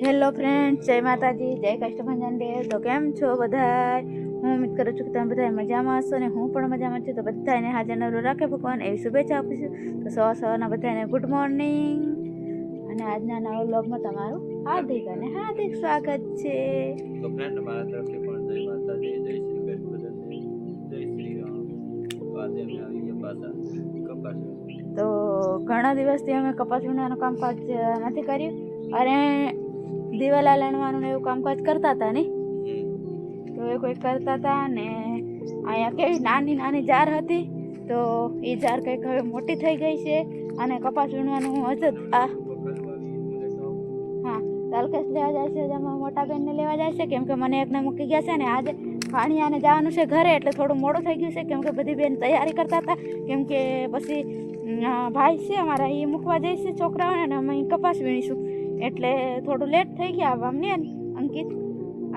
Hello friend જય માતાજી. જય કષ્ટભંજન દેવ તો કેમ છો બધા હું ઉમ્મીદ કરું છું કે તમે બધા મજામાં હશો ને હું પણ મજામાં છું. તો બધાને હાજર નવરો રાખે ભગવાન એવી શુભેચ્છા આપું છું. તો સવા સવારના બધાને ગુડ મોર્નિંગ અને આજના નવા બ્લોગમાં તમારું હાર્દિક અને હાર્દિક સ્વાગત છે. તો ફ્રેન્ડ મારા તરફથી પણ જય માતાજી જય શ્રી કૃષ્ણ જય શ્રી રામ. આજે અમે આવી ગયા પાછા કપાસ તો ઘણા દિવસથી અમે કપાસ વીણવાનું કામકાજ નથી કર્યું. અને દિવાલા લણવાનું એવું કામકાજ કરતા હતા ને? તો એ કોઈ કરતા હતા ને અહીંયા કેવી નાની નાની જાર હતી, તો એ જાર કંઈક હવે મોટી થઈ ગઈ છે અને કપાસ વીણવાનું હજુ આ હા તલકેશ લેવા જાય છે જેમાં મોટા બેનને લેવા જાય છે, કેમ કે મને એકને મૂકી ગયા છે ને આજે ભાણિયાને જવાનું છે ઘરે, એટલે થોડું મોડું થઈ ગયું છે, કેમ કે બધી બેન તૈયારી કરતા હતા, કેમ કે પછી ભાઈ છે અમારા એ મૂકવા જઈશે છોકરાઓને અને અમે કપાસ વીણીશું. એટલે થોડું લેટ થઈ ગયા આવવાને અંકિત.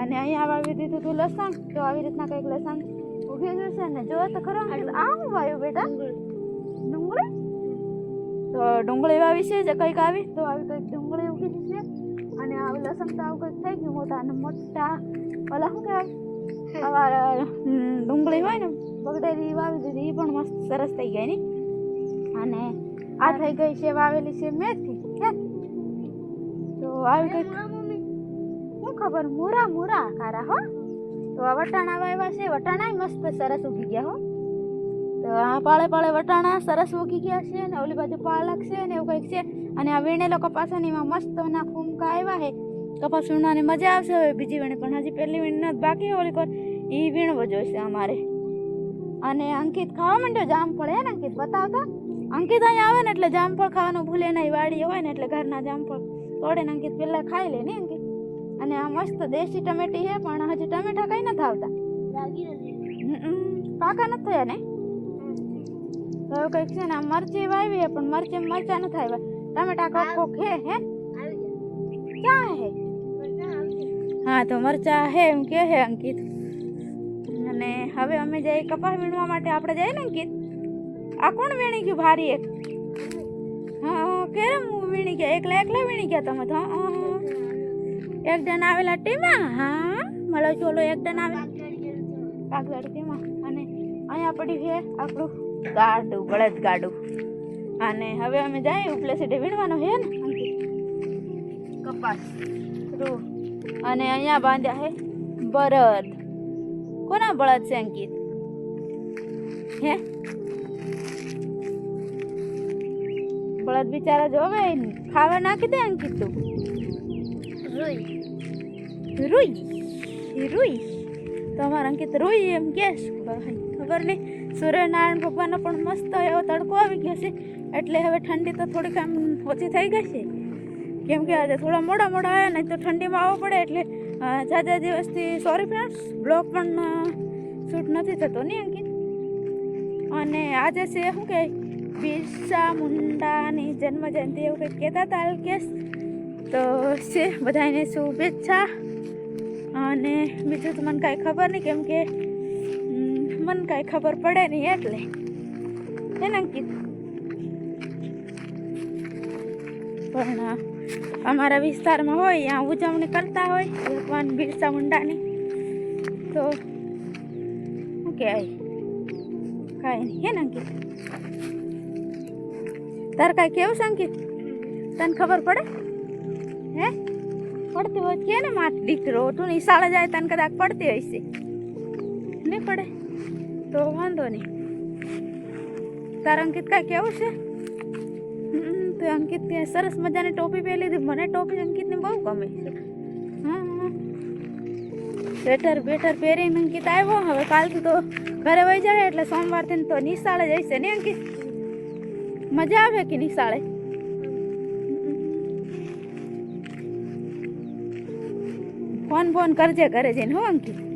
અને અહીંયા વાવી દીધું હતું લસણ તો આવી રીતના કંઈક લસણ ઉગી ગયું છે ને જો તો ખરો. આ હું વાવ્યું બેટા? ડુંગળી. તો ડુંગળી વાવી છે જે કંઈક આવી તો આવી કંઈક ડુંગળી ઉગી ગઈ છે. અને આ લસણ તો આવું કંઈક થઈ ગયું મોટા અને મોટા. ઓલા શું કહેવાય? આવા ડુંગળી હોય ને બગડેલી વાવી દીધી એ પણ મસ્ત સરસ થઈ ગઈ ને. અને આ થઈ ગઈ છે વાવેલી છે મેથી. તો આવી કંઈક શું ખબર? મૂરા મૂરા કારા હો. તો આ વટાણા વાવ્યા છે. વટાણા મસ્ત સરસ ઉગી ગયા, હો. તો આ પાળે પાળે વટાણા સરસ ઉગી ગયા છે અને ઓલી બાજુ પાલક છે ને એવું કંઈક છે. અને આ વીણેલો કપાસ છે એમાં મસ્ત ના ફૂમકા આવ્યા છે. કપાસ વીણવાની મજા આવશે હવે. બીજી વીણે પણ હજી પહેલી વીણ બાકી ઓલી કોર એ વીણવો જોઈશે અમારે. અને અંકિત ખાવા માંડ્યો? જામફળ હે ને અંકિત? બતાવતા? અંકિત અહીંયા આવે ને એટલે જામફળ ખાવાનું ભૂલે નહીં. વાડી હોય ને એટલે ઘરના જામફળ. તોડે ને અંકિત પહેલાં ખાઈ લે ને અંકિત અને આ મસ્ત દેશી ટમેટી છે પણ હજી ટમેટા કઈ નથી આવતા. પાકા નથી થયા ને? તો હવે કંઈક છે ને આ મરચી વાવી પણ મરચી મરચા નથી આવ્યા. ટમેટા કોક કોક હે હે? ક્યાં હે? હા તો મરચા હે એમ કે હે અંકિત. અને હવે અમે જઈએ કપાસ વીણવા માટે. આપણે જઈએ ને અંકિત? આ કોણ વીણી ગયું? ભારી એક. હા. કેરમ વીણી ગયા. એકલા એકલા વીણી ગયા તમે તો. એક જણ આવેલા ટીમાં? હા? મળો ચોલો એક જણ આવે. કાગળ ટીમાં અને અહીંયા પડ્યું છે આપણું ગાડું બળદ ગાડું. અને હવે અમે જાય ઉપલે સીટે વીણવાનો છે ને. કપાસ. રૂ. અને અહીંયા બાંધ્યા છે બળદ કોના બળદ છે અંકિત? હે? બળદ બિચારા જોવે ખાવા નાખી દે અંકિત તું રૂઈ. રૂઈ? તો અમારે અંકિત રૂઈ એમ કે ખબર નહીં. સૂર્યનારાયણ ભગવાનનો પણ મસ્ત એવો તડકો આવી ગયો છે. એટલે હવે ઠંડી તો થોડીક આમ ઓછી થઈ ગઈ છે. કેમ કે આજે થોડા મોડા મોડા આવ્યા નહીં તો ઠંડીમાં આવવું પડે એટલે જાજા દિવસથી સોરી ફ્રેન્ડ્સ બ્લોગ પણ શૂટ નથી થતો નહીં અંકિત? અને આજે છે શું કે બિરસા મુંડાની જન્મજયંતિ એવું કંઈક કહેતા હતા અલ્કેશ. તો છે બધાને શુભેચ્છા. અને બીજું તો મને કાંઈ ખબર નહીં, કેમ કે મને કાંઈ ખબર પડે નહીં એટલે. હે ને અંકિત? પણ અમારા વિસ્તારમાં હોય ત્યાં ઉજવણી કરતા હોય, ભગવાન બિરસા મુંડાની. તો શું કહેવાય? કાંઈ નહીં. હે ને અંકિત? તાર કાંઈ કેવું છે અંકિત? તને ખબર પડે? હે? પડતી હોય કે ને માર દીકરો? તું નિશાળે જાય તને કદાચ પડતી હશે નહીં પડે. તો વાંધો નહીં તાર અંકિત કાંઈ કેવું છે? તો અંકિત તે સરસ મજાની ટોપી પહેરી લીધી. મને ટોપી અંકિતની બહુ ગમે સ્વેટર બેટર પહેરીને અંકિત આવ્યો. હવે કાલથી તો ઘરે વહી જાય એટલે સોમવારથી તો નિશાળે જઈશે. ને અંકિત? મજા આવે કે નિશાળે ફોન ફોન કરજે ઘરે જઈને હો અંકિત?